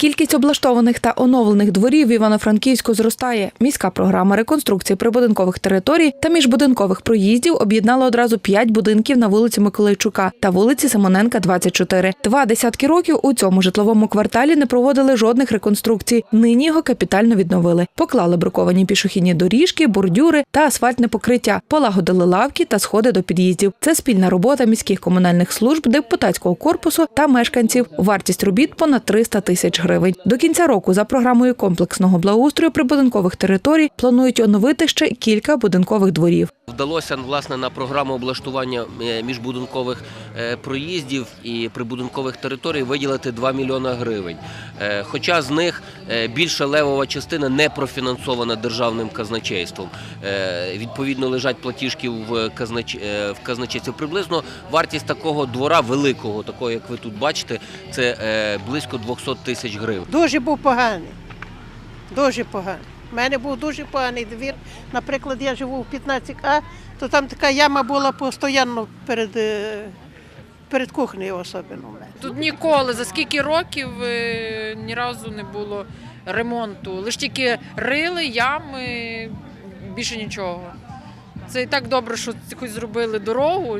Кількість облаштованих та оновлених дворів в Івано-Франківську зростає. Міська програма реконструкції прибудинкових територій та міжбудинкових проїздів об'єднала одразу п'ять будинків на вулиці Миколайчука та вулиці Симоненка, 24. Два десятки років у цьому житловому кварталі не проводили жодних реконструкцій. Нині його капітально відновили. Поклали бруковані пішохідні доріжки, бордюри та асфальтне покриття, полагодили лавки та сходи до під'їздів. Це спільна робота міських комунальних служб, депутатського корпусу та мешканців. Вартість робіт понад 300 тисяч гривень. До кінця року за програмою комплексного благоустрою прибудинкових територій планують оновити ще кілька будинкових дворів. Вдалося власне на програму облаштування е, міжбудинкових е, проїздів і прибудинкових територій виділити 2 мільйона гривень. Е, Хоча з них більша левова частина не профінансована державним казначейством. Е, Відповідно, лежать платіжки е, в казначействі. Приблизно вартість такого двора великого, такого як ви тут бачите, це е, близько 200 тисяч гривень. Дуже був поганий. Дуже поганий. У мене був дуже поганий двір. Наприклад, я живу в 15А, то там така яма була постійно перед, е, перед кухнею особливо. Тут ніколи за скільки років е, ні разу не було ремонту. Лише тільки рили, ями, більше нічого. Це і так добре, що хоч зробили дорогу.